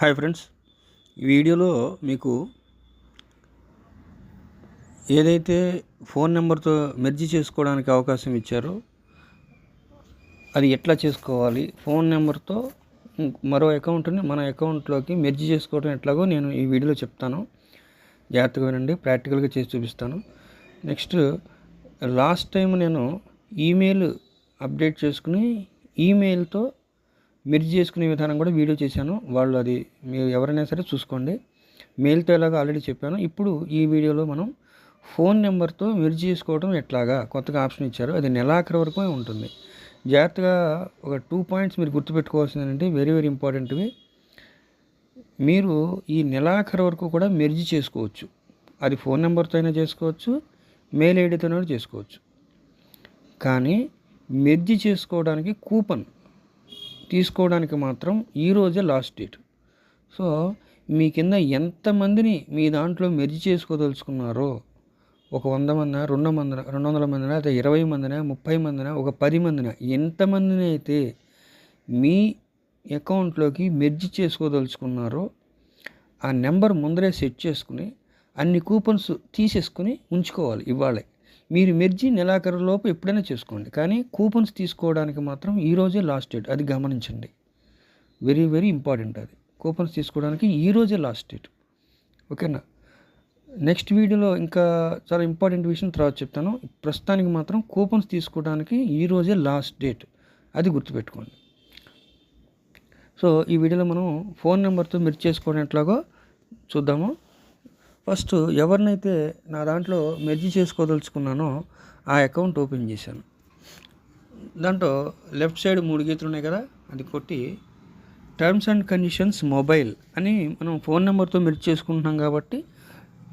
Hi friends. ఈ వీడియోలో మీకు ఏదైతే ఫోన్ నెంబర్తో మెర్జీ చేసుకోవడానికి అవకాశం ఇచ్చారో అది ఎట్లా చేసుకోవాలి? ఫోన్ నెంబర్తో మరో అకౌంట్ని మన అకౌంట్లోకి మెర్జీ చేసుకోవడం ఎట్లాగో నేను ఈ వీడియోలో చెప్తాను. జాగ్రత్తగా వినండి ప్రాక్టికల్గా చేసి చూపిస్తాను. నెక్స్ట్ లాస్ట్ టైం నేను ఈమెయిల్ అప్డేట్ చేసుకుని ఈమెయిల్తో మెర్జ్ చేసుకునే విధానం కూడా వీడియో చేశాను. వాళ్ళు అది మీరు ఎవరైనా సరే చూసుకోండి. మెయిల్తో ఎలాగో ఆల్రెడీ చెప్పాను. ఇప్పుడు ఈ వీడియోలో మనం ఫోన్ నెంబర్తో మెర్జ్ చేసుకోవడం ఎట్లాగా? కొత్తగా ఆప్షన్ ఇచ్చారు. అది నెలాఖరు వరకు ఉంటుంది. జాగ్రత్తగా ఒక టూ పాయింట్స్ మీరు గుర్తుపెట్టుకోవాల్సింది ఏంటంటే వెరీ వెరీ ఇంపార్టెంట్వి. మీరు ఈ నెలాఖరు వరకు కూడా మెర్జ్ చేసుకోవచ్చు. అది ఫోన్ నెంబర్తో అయినా చేసుకోవచ్చు మెయిల్ ఐడితోనైనా చేసుకోవచ్చు. కానీ మెర్జ్ చేసుకోవడానికి కూపన్ తీసుకోవడానికి మాత్రం ఈరోజే లాస్ట్ డేట్. సో మీ కింద ఎంతమందిని మీ దాంట్లో మెర్జ్ చేసుకోదలుచుకున్నారో ఒక వంద మందిన రెండు మందిన రెండు వందల మందిన అయితే ఇరవై మందిన ముప్పై మందిన ఒక పది మందిన ఎంతమందిని అయితే మీ అకౌంట్లోకి మెర్జ్ చేసుకోదలుచుకున్నారో ఆ నెంబర్ ముందరే సెట్ చేసుకుని అన్ని కూపన్స్ తీసేసుకుని ఉంచుకోవాలి ఇవాళే మీరు మెర్జీ నెలాఖరు లోపు ఎప్పుడైనా చేసుకోండి. కానీ కూపన్స్ తీసుకోవడానికి మాత్రం ఈరోజే లాస్ట్ డేట్. అది గమనించండి. వెరీ వెరీ ఇంపార్టెంట్ అది. కూపన్స్ తీసుకోవడానికి ఈరోజే లాస్ట్ డేట్. ఓకేనా? నెక్స్ట్ వీడియోలో ఇంకా చాలా ఇంపార్టెంట్ విషయం తర్వాత చెప్తాను. ప్రస్తుతానికి మాత్రం కూపన్స్ తీసుకోవడానికి ఈరోజే లాస్ట్ డేట్. అది గుర్తుపెట్టుకోండి. సో ఈ వీడియోలో మనం ఫోన్ నెంబర్తో మీరు చేసుకోవడం ఎట్లాగో చూద్దాము. ఫస్ట్ ఎవరినైతే నా దాంట్లో మెర్జీ చేసుకోదలుచుకున్నానో ఆ అకౌంట్ ఓపెన్ చేశాను. దాంట్లో లెఫ్ట్ సైడ్ మూడు గీతలు ఉన్నాయి కదా అది కొట్టి టర్మ్స్ అండ్ కండిషన్స్ మొబైల్ అని మనం ఫోన్ నెంబర్తో మెర్జ్ చేసుకుంటున్నాం కాబట్టి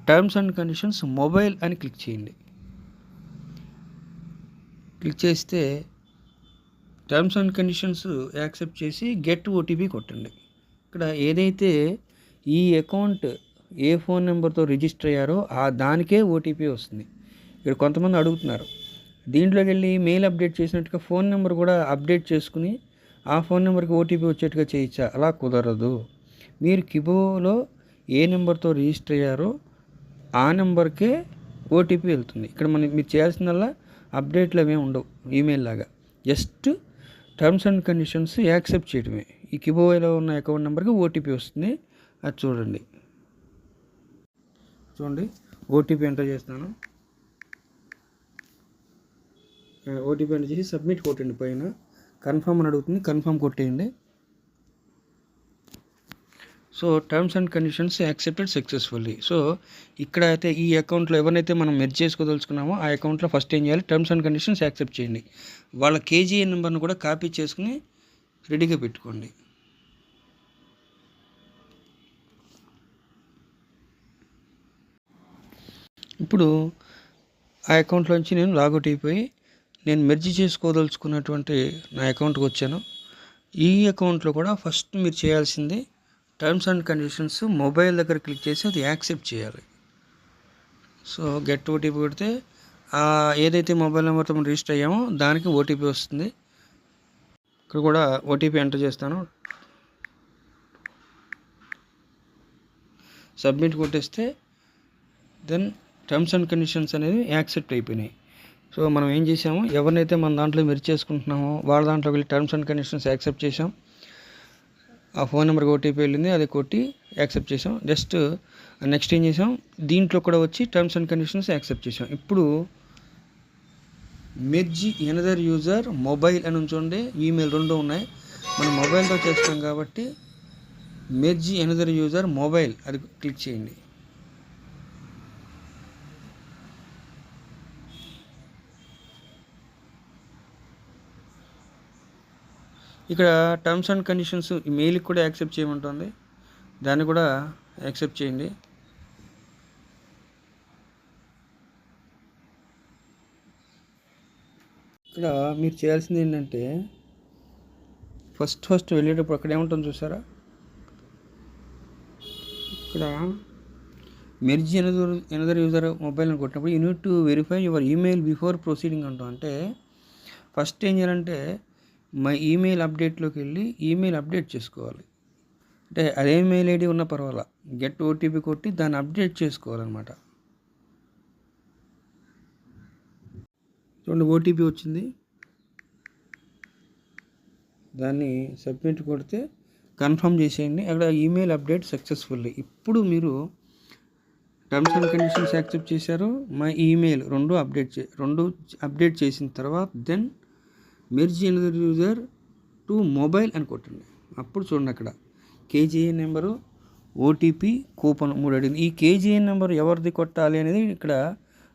టర్మ్స్ అండ్ కండిషన్స్ మొబైల్ అని క్లిక్ చేయండి. క్లిక్ చేస్తే టర్మ్స్ అండ్ కండిషన్స్ యాక్సెప్ట్ చేసి గెట్ ఓటీపీ కొట్టండి. ఇక్కడ ఏదైతే ఈ అకౌంట్ ఏ ఫోన్ నెంబర్తో రిజిస్టర్ అయ్యారో ఆ దానికే ఓటీపీ వస్తుంది. ఇక్కడ కొంతమంది అడుగుతున్నారు. దీంట్లోకి వెళ్ళి మెయిల్ అప్డేట్ చేసినట్టుగా ఫోన్ నెంబర్ కూడా అప్డేట్ చేసుకుని ఆ ఫోన్ నెంబర్కి ఓటీపీ వచ్చేట్టుగా చేయించా. అలా కుదరదు. మీరు కిబోలో ఏ నెంబర్తో రిజిస్టర్ అయ్యారో ఆ నెంబర్కే ఓటీపీ వెళ్తుంది. ఇక్కడ మనం మీరు చేయాల్సిందల్లా అప్డేట్లు అవే ఉండవు. ఈమెయిల్ లాగా. Just terms and conditions accept చేయడమే ఈ కిబోలో ఉన్న అకౌంట్ నెంబర్కి ఓటీపీ వస్తుంది. అది చూడండి. చూడండి. ఓటీపీ ఎంటర్ చేస్తాను ఓటీపీ ఎంటర్ చేసి సబ్మిట్ కొట్టండి పైన. కన్ఫర్మ్ అని అడుగుతుంది. కన్ఫర్మ్ కొట్టేయండి. So terms and conditions accepted successfully so ఇక్కడ అయితే ఈ అకౌంట్లో ఎవరినైతే మనం మెర్జ్ చేసుకోదలుచుకున్నామో ఆ అకౌంట్లో ఫస్ట్ ఏం చేయాలి? టర్మ్స్ అండ్ కండిషన్స్ యాక్సెప్ట్ చేయండి. వాళ్ళ కేజీఏ నెంబర్ను కూడా కాపీ చేసుకుని రెడీగా పెట్టుకోండి. ఇప్పుడు ఆ అకౌంట్లోంచి నేను లాగౌట్ అయిపోయి నేను మెర్జ్ చేసుకోదలుచుకున్నటువంటి నా అకౌంట్కి వచ్చాను. ఈ అకౌంట్లో కూడా ఫస్ట్ మీరు చేయాల్సింది టర్మ్స్ అండ్ కండిషన్స్ మొబైల్ దగ్గర క్లిక్ చేసి అది యాక్సెప్ట్ చేయాలి. సో గెట్ ఓటీపీ కొడితే ఏదైతే మొబైల్ నెంబర్తో మనం రిజిస్టర్ అయ్యామో దానికి ఓటీపీ వస్తుంది. ఇక్కడ కూడా ఓటీపీ ఎంటర్ చేస్తాను. సబ్మిట్ కొట్టేస్తే దెన్ టర్మ్స్ అండ్ కండిషన్స్ అనేవి యాక్సెప్ట్ అయిపోయినాయి. సో మనం ఏం చేసాము? ఎవరినైతే మన దాంట్లో మీరు చేసుకుంటున్నామో వాళ్ళ దాంట్లో వెళ్ళి టర్మ్స్ అండ్ కండిషన్స్ యాక్సెప్ట్ చేసాం. ఆ ఫోన్ నెంబర్కి ఓటీపీ వెళ్ళింది అది కొట్టి యాక్సెప్ట్ చేసాం. జస్ట్ నెక్స్ట్ uh, ఏం చేసాం? దీంట్లో కూడా వచ్చి టర్మ్స్ అండ్ కండిషన్స్ యాక్సెప్ట్ చేసాం. ఇప్పుడు మెర్జీ ఎనదర్ యూజర్ మొబైల్ అని ఉంచండి. ఈమెయిల్ రెండు ఉన్నాయి. మనం మొబైల్తో చేస్తాం కాబట్టి మెర్జీ ఎనదర్ యూజర్ మొబైల్ అది క్లిక్ చేయండి. ఇక్కడ టర్మ్స్ అండ్ కండిషన్స్ మెయిల్కి కూడా యాక్సెప్ట్ చేయమంటుంది. దాన్ని కూడా యాక్సెప్ట్ చేయండి. ఇక్కడ మీరు చేయాల్సింది ఏంటంటే ఫస్ట్ ఫస్ట్ వెళ్ళేటప్పుడు అక్కడ ఏముంటుంది చూసారా? ఇక్కడ merge another another user mobile అని కొట్టినప్పుడు you need to verify your email before proceeding అంటాం అంటే ఫస్ట్ ఏం చేయాలంటే మై ఈమెయిల్ అప్డేట్లోకి వెళ్ళి ఈమెయిల్ అప్డేట్ చేసుకోవాలి. అంటే అదే మెయిల్ ఐడి ఉన్న పర్వాలా గెట్ ఓటీపీ కొట్టి దాన్ని అప్డేట్ చేసుకోవాలన్నమాట. చూడండి ఓటీపీ వచ్చింది. దాన్ని సబ్మిట్ కొడితే కన్ఫర్మ్ చేసేయండి. అక్కడ ఈమెయిల్ అప్డేట్ సక్సెస్ఫుల్లీ ఇప్పుడు మీరు టర్మ్స్ అండ్ కండిషన్స్ యాక్సెప్ట్ చేశారు మా ఈమెయిల్ రెండు అప్డేట్ చే రెండు అప్డేట్ చేసిన తర్వాత then merge another user to mobile అని కొట్టండి. అప్పుడు చూడండి అక్కడ. కేజీఏ నెంబరు ఓటీపీ కూపన్ మూడు అడిగింది. ఈ కేజీఎన్ నెంబర్ ఎవరిది కొట్టాలి అనేది ఇక్కడ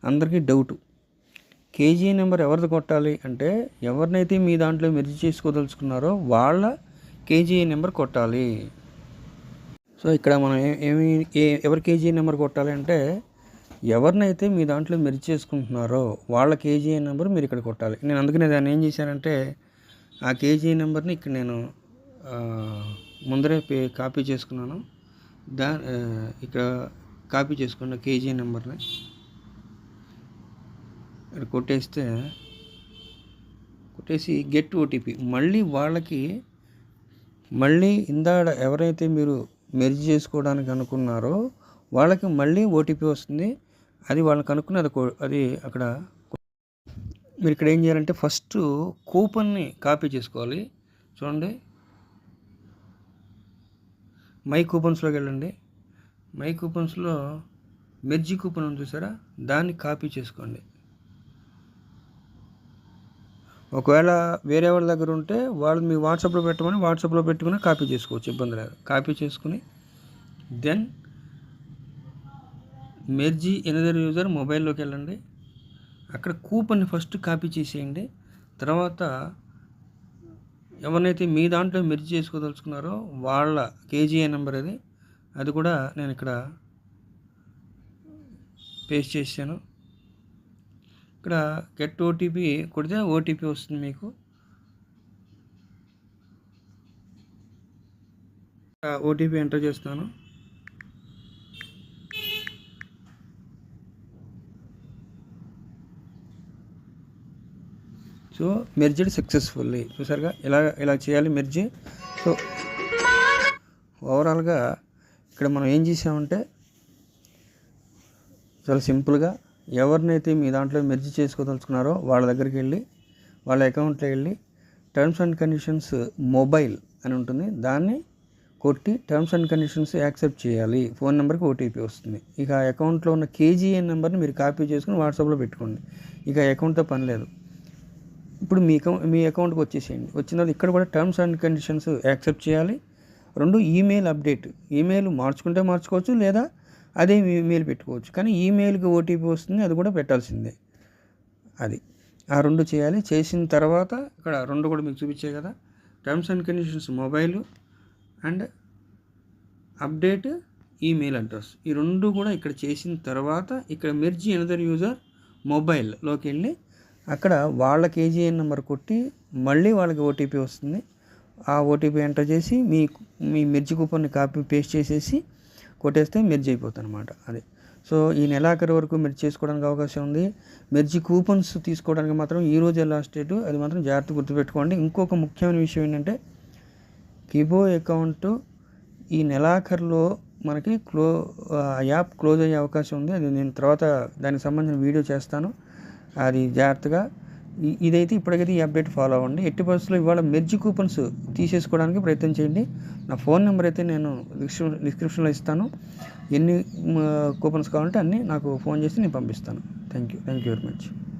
అందరికీ డౌట్. కేజీఏ నెంబర్ ఎవరిది కొట్టాలి అంటే ఎవరినైతే మీ దాంట్లో మెర్జ్ చేసుకోదలుచుకున్నారో వాళ్ళ కేజీఏ నెంబర్ కొట్టాలి. సో ఇక్కడ మనం ఏమి ఏ ఎవరి కేజీఎన్ నెంబర్ కొట్టాలి అంటే ఎవరినైతే మీ దాంట్లో మెరిచి చేసుకుంటున్నారో వాళ్ళ కేజీఐ నెంబర్ మీరు ఇక్కడ కొట్టాలి. నేను అందుకనే దాన్ని ఏం చేశానంటే ఆ కేజీఐ నెంబర్ని ఇక్కడ నేను ముందరే పే కాపీ చేసుకున్నాను. దా ఇక్కడ కాపీ చేసుకున్న కేజీ నెంబర్ని ఇక్కడ కొట్టేస్తే కొట్టేసి గెట్ ఓటీపీ మళ్ళీ వాళ్ళకి మళ్ళీ ఇందాడ ఎవరైతే మీరు మెర్జ్ చేసుకోవడానికి అనుకున్నారో వాళ్ళకి మళ్ళీ ఓటీపీ వస్తుంది. అది వాళ్ళని కనుక్కుని అది అది అక్కడ మీరు ఇక్కడ ఏం చేయాలంటే ఫస్ట్ కూపన్ని కాపీ చేసుకోవాలి. చూడండి. మై కూపన్స్లోకి వెళ్ళండి. మై కూపన్స్లో మెర్జీ కూపన్ ఉంది చూసారా? దాన్ని కాపీ చేసుకోండి. ఒకవేళ వేరే వాళ్ళ దగ్గర ఉంటే వాళ్ళు మీ వాట్సాప్లో పెట్టమని వాట్సాప్లో పెట్టుకుని కాపీ చేసుకోవచ్చు. ఇబ్బంది లేదు. కాపీ చేసుకుని దెన్ మెర్జీ ఎనదర్ యూజర్ మొబైల్లోకి వెళ్ళండి. అక్కడ కూపన్ని ఫస్ట్ కాపీ చేసేయండి. తర్వాత ఎవరినైతే మీ దాంట్లో మెర్జ్ చేసుకోదలుచుకున్నారో వాళ్ళ కేజీఏ నెంబర్ అది. అది కూడా నేను ఇక్కడ పేస్ట్ చేశాను. ఇక్కడ గెట్ ఓటీపీ కొడితే ఓటీపీ వస్తుంది మీకు. ఓటీపీ ఎంటర్ చేస్తాను సో మెర్జ్డ్ సక్సెస్ఫుల్లీ. చూసారుగా ఇలా ఇలా చేయాలి మెర్జ్? సో ఓవరాల్గా ఇక్కడ మనం ఏం చేసామంటే చాలా సింపుల్గా ఎవరినైతే మీ దాంట్లో మెర్జ్ చేసుకోదలుచుకున్నారో వాళ్ళ దగ్గరికి వెళ్ళి వాళ్ళ అకౌంట్లో వెళ్ళి టర్మ్స్ అండ్ కండిషన్స్ మొబైల్ అని ఉంటుంది. దాన్ని కొట్టి టర్మ్స్ అండ్ కండిషన్స్ యాక్సెప్ట్ చేయాలి. ఫోన్ నెంబర్కి ఓటీపీ వస్తుంది. ఇక ఆ అకౌంట్లో ఉన్న కేజీఎన్ నెంబర్ని మీరు కాపీ చేసుకుని వాట్సాప్లో పెట్టుకోండి. ఇక అకౌంట్తో పని లేదు. ఇప్పుడు మీ అకౌంట్ మీ అకౌంట్కి వచ్చేసేయండి. వచ్చిన తర్వాత ఇక్కడ కూడా టర్మ్స్ అండ్ కండిషన్స్ యాక్సెప్ట్ చేయాలి. రెండు ఈమెయిల్ అప్డేట్ ఈమెయిల్ మార్చుకుంటే మార్చుకోవచ్చు లేదా అదే ఈమెయిల్ పెట్టుకోవచ్చు. కానీ ఈమెయిల్కి ఓటీపీ వస్తుంది అది కూడా పెట్టాల్సిందే. అది. ఆ రెండు చేయాలి. చేసిన తర్వాత ఇక్కడ రెండు కూడా మీకు చూపించాయి కదా. Terms and conditions mobile and update email address ఈ రెండు కూడా ఇక్కడ చేసిన తర్వాత ఇక్కడ మెర్జీ ఎనదర్ యూజర్ మొబైల్లోకి వెళ్ళి అక్కడ వాళ్ళ కేజీఎన్ నెంబర్ కొట్టి మళ్ళీ వాళ్ళకి ఓటీపీ వస్తుంది. ఆ ఓటీపీ ఎంటర్ చేసి మీ మీ మిర్చి కూపన్ని కాపీ పేస్ట్ చేసేసి కొట్టేస్తే మెర్జ్ అయిపోతుంది అనమాట అది. సో ఈ నెలాఖరు వరకు మెర్జ్ చేసుకోవడానికి అవకాశం ఉంది. మిర్చి కూపన్స్ తీసుకోవడానికి మాత్రం ఈ రోజే లాస్ట్ డేట్ అది మాత్రం జాగ్రత్త గుర్తుపెట్టుకోండి. ఇంకొక ముఖ్యమైన విషయం ఏంటంటే కిబో అకౌంట్ ఈ నెలాఖరులో మనకి క్లో ఆ యాప్ క్లోజ్ అయ్యే అవకాశం ఉంది. అది నేను తర్వాత దానికి సంబంధించిన వీడియో చేస్తాను. అది జాగ్రత్తగా ఇదైతే ఇప్పటికైతే ఈ అప్డేట్ ఫాలో అవ్వండి. ఎట్టి పరిస్థితుల్లో ఇవాళ మెర్జీ కూపన్స్ తీసేసుకోవడానికి ప్రయత్నం చేయండి. నా ఫోన్ నెంబర్ అయితే నేను డిస్క్రిప్షన్లో ఇస్తాను. ఎన్ని కూపన్స్ కావాలంటే అన్నీ నాకు ఫోన్ చేసి నేను పంపిస్తాను. Thank you. Thank you very much.